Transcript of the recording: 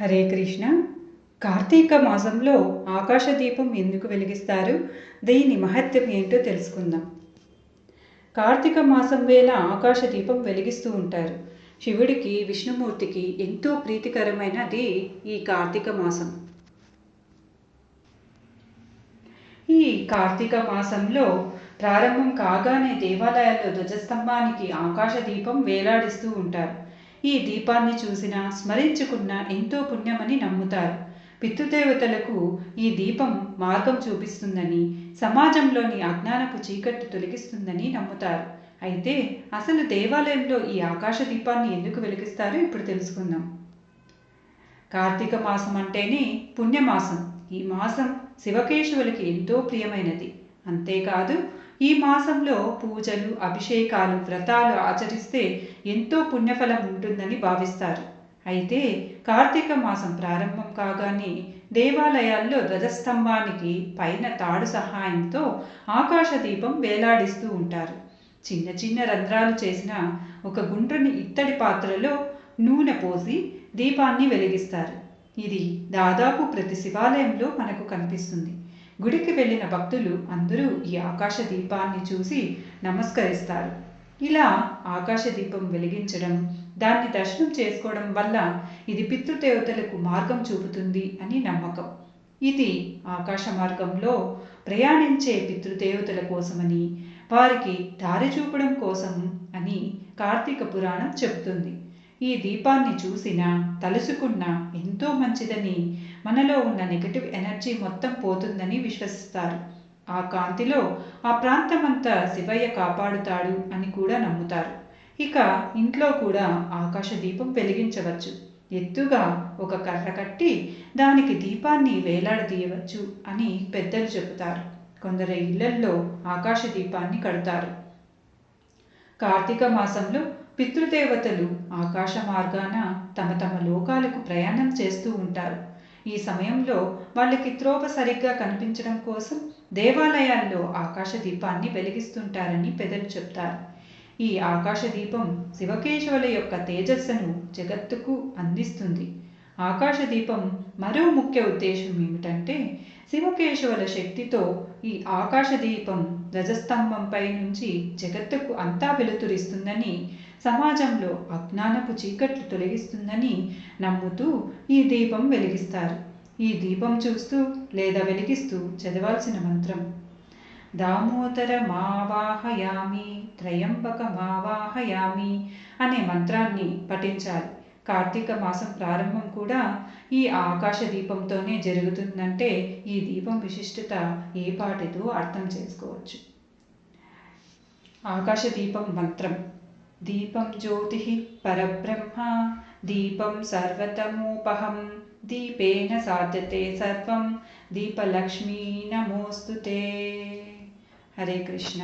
హరే కృష్ణ. కార్తీక మాసంలో ఆకాశదీపం ఎందుకు వెలిగిస్తారు? దీని మహత్యం ఏంటో తెలుసుకుందాం. కార్తీక మాసం వేళ ఆకాశదీపం వెలిగిస్తూ ఉంటారు. శివుడికి విష్ణుమూర్తికి ఎంతో ప్రీతికరమైనది ఈ కార్తీక మాసం. ఈ కార్తీక మాసంలో ప్రారంభం కాగానే దేవాలయాల్లో ధ్వజస్తంభానికి ఆకాశదీపం వేలాడిస్తూ ఉంటారు. ఈ దీపాన్ని చూసిన స్మరించుకున్న ఎంతో పుణ్యమని నమ్ముతారు. పితృదేవతలకు ఈ దీపం మార్గం చూపిస్తుందని సమాజంలోని అజ్ఞానపు చీకట్టు తొలగిస్తుందని నమ్ముతారు. అయితే అసలు దేవాలయంలో ఈ ఆకాశ దీపాన్ని ఎందుకు వెలిగిస్తారో? ఇప్పుడు తెలుసుకుందాం. కార్తీక మాసం అంటేనే పుణ్యమాసం. ఈ మాసం శివకేశవులకి ఎంతో ప్రియమైనది. అంతేకాదు ఈ మాసంలో పూజలు అభిషేకాలు వ్రతాలు ఆచరిస్తే ఎంతో పుణ్యఫలం ఉంటుందని భావిస్తారు. అయితే కార్తీక మాసం ప్రారంభం కాగానే దేవాలయాల్లో ధ్వజస్తంభానికి పైన తాడు సహాయంతో ఆకాశ దీపం వేలాడిస్తూ ఉంటారు. చిన్న చిన్న రంధ్రాలు చేసిన ఒక గుండ్రని ఇత్తడి పాత్రలో నూనె పోసి దీపాన్ని వెలిగిస్తారు. ఇది దాదాపు ప్రతి శివాలయంలో మనకు కనిపిస్తుంది. గుడికి వెళ్ళిన భక్తులు అందరూ ఈ ఆకాశ దీపాన్ని చూసి నమస్కరిస్తారు. ఇలా ఆకాశ దీపం వెలిగించడం దాన్ని దర్శనం చేసుకోవడం వల్ల ఇది పితృదేవతలకు మార్గం చూపుతుంది అని నమ్మకం. ఇది ఆకాశ మార్గంలో ప్రయాణించే పితృదేవతల కోసమని వారికి దారి చూపడం కోసం అని కార్తీక పురాణం చెబుతుంది. ఈ దీపాన్ని చూసినా తలుసుకున్నా ఎంతో మంచిదని మనలో ఉన్న నెగటివ్ ఎనర్జీ మొత్తం పోతుందని విశ్వసిస్తారు. ఆ కాంతిలో ఆ ప్రాంతమంతా శివయ్య కాపాడుతాడు అని కూడా నమ్ముతారు. ఇక ఇంట్లో కూడా ఆకాశ దీపం వెలిగించవచ్చు. ఎత్తుగా ఒక కర్ర కట్టి దానికి దీపాన్ని వేలాడదీయవచ్చు అని పెద్దలు చెబుతారు. కొందరు ఇళ్ళల్లో ఆకాశ దీపాన్ని కడతారు. కార్తీక మాసంలో పితృదేవతలు ఆకాశ మార్గాన తమ తమ లోకాలకు ప్రయాణం చేస్తూ ఉంటారు. ఈ సమయంలో వాళ్ళకి త్రోవ సరిగ్గా కనిపించడం కోసం దేవాలయాల్లో ఆకాశ దీపాన్ని వెలిగిస్తుంటారని పెదలు చెప్తారు. ఈ ఆకాశ దీపం శివకేశవుల యొక్క తేజస్సును జగత్తుకు అందిస్తుంది. ఆకాశ దీపం మరో ముఖ్య ఉద్దేశం ఏమిటంటే శివకేశవుల శక్తితో ఈ ఆకాశదీపం ధ్వజస్తంభంపై నుంచి జగత్తుకు అంతా వెలుతురిస్తుందని సమాజంలో అజ్ఞానపు చీకట్లు తొలగిస్తుందని నమ్ముతూ ఈ దీపం వెలిగిస్తారు. ఈ దీపం చూస్తూ లేదా వెలిగిస్తూ చదవాల్సిన మంత్రం. దామోదర మావాహయామి త్రయంబక మావాహయామి అనే మంత్రాన్ని పఠించాలి. కార్తీక మాసం ప్రారంభం కూడా ఈ ఆకాశ దీపంతోనే జరుగుతుందంటే ఈ దీపం విశిష్టత ఏ పాటిదో అర్థం చేసుకోవచ్చు. ఆకాశ దీపం మంత్రం. దీపం జ్యోతి పరబ్రహ్మ దీపం సర్వతమోపహం దీపేన సాధ్యతే సర్వం దీపలక్ష్మీ నమోస్తుతే. హరే కృష్ణ.